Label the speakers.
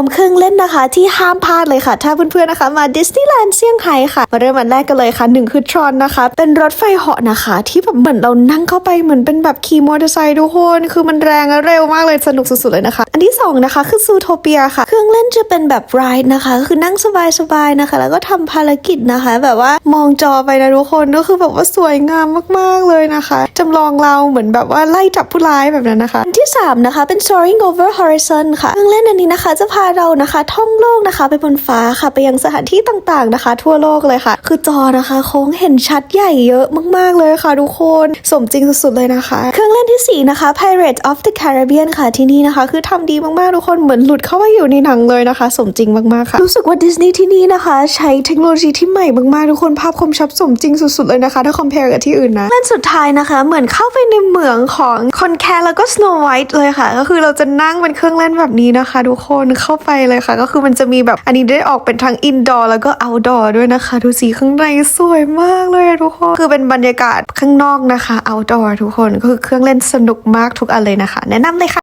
Speaker 1: วมเครื่องเล่นนะคะ ที่ห้ามพลาดเลยค่ะ ถ้าเพื่อนๆนะคะ มาดิสนีย์แลนด์เซี่ยงไฮ้ค่ะ มาเริ่มอันแรกกันเลยค่ะหนึ่งคือทรอนนะคะ เป็นรถไฟเหาะนะคะ ที่แบบเหมือนเรานั่งเข้าไปเหมือนเป็นแบบขี่มอเตอร์ไซค์ทุกคนคือมันแรงและเร็วมากเลยสนุกสุดๆเลยนะคะ อันที่สองนะคะ คือซูโทเปียค่ะ เครื่องเล่นจะเป็นแบบไรด์นะคะ คือนั่งสบายๆนะคะ แล้วก็ทำภารกิจนะคะ แบบว่ามองจอไปนะทุกคนก็คือแบบว่าสวยงามมากๆเลยนะคะจำลองเราเหมือนแบบว่าไล่จับผู้ร้ายแบบนั้นนะคะ อันที่สามนะคะเป็น soaring over horizon ค่ะเครื่องเล่นอันนี้นะคะ จะพาเรานะคะท่องโลกนะคะ ไปบนฟ้าค่ะ ไปยังสถานที่ต่างๆนะคะ ทั่วโลกเลยค่ะ คือจอนะคะโค้งเห็นชัดใหญ่เยอะมากๆเลยค่ะทุกคน สมจริงสุดๆเลยนะคะ เครื่องเล่นที่สี่นะคะ Pirates of the Caribbean ค่ะที่นี่นะคะ คือทำดีมากๆทุกคนเหมือนหลุดเข้าไปอยู่ในหนังเลยนะคะ สมจริงมากๆค่ะ รู้สึกว่าดิสนีย์ที่นี่นะคะ ใช้เทคโนโลยีที่ใหม่มากๆทุกคนภาพคมชัดสมจริงสุดๆเลยนะคะ ถ้า compare กับที่อื่นนะเล่นสุดท้ายนะคะ เหมือนเข้าไปในเหมืองของคอนแคร์แล้วก็ Snow White เลยค่ะ ก็คือเราจะนั่งเป็นเครื่องเล่นแบบนี้นะคะ ทุกคนเข้าไปเลยค่ะ ก็คือมันจะมีแบบอันนี้ได้ออกเป็นทั้งอินดอร์แล้วก็เอาดอร์ด้วยนะคะ ดูสีข้างในสวยมากเลยทุกคน คือเป็นบรรยากาศข้างนอกนะคะเอาดอร์ทุกคนก็คือเครื่องเล่นสนุกมากทุกอันเลยนะคะ แนะนำเลยค่ะ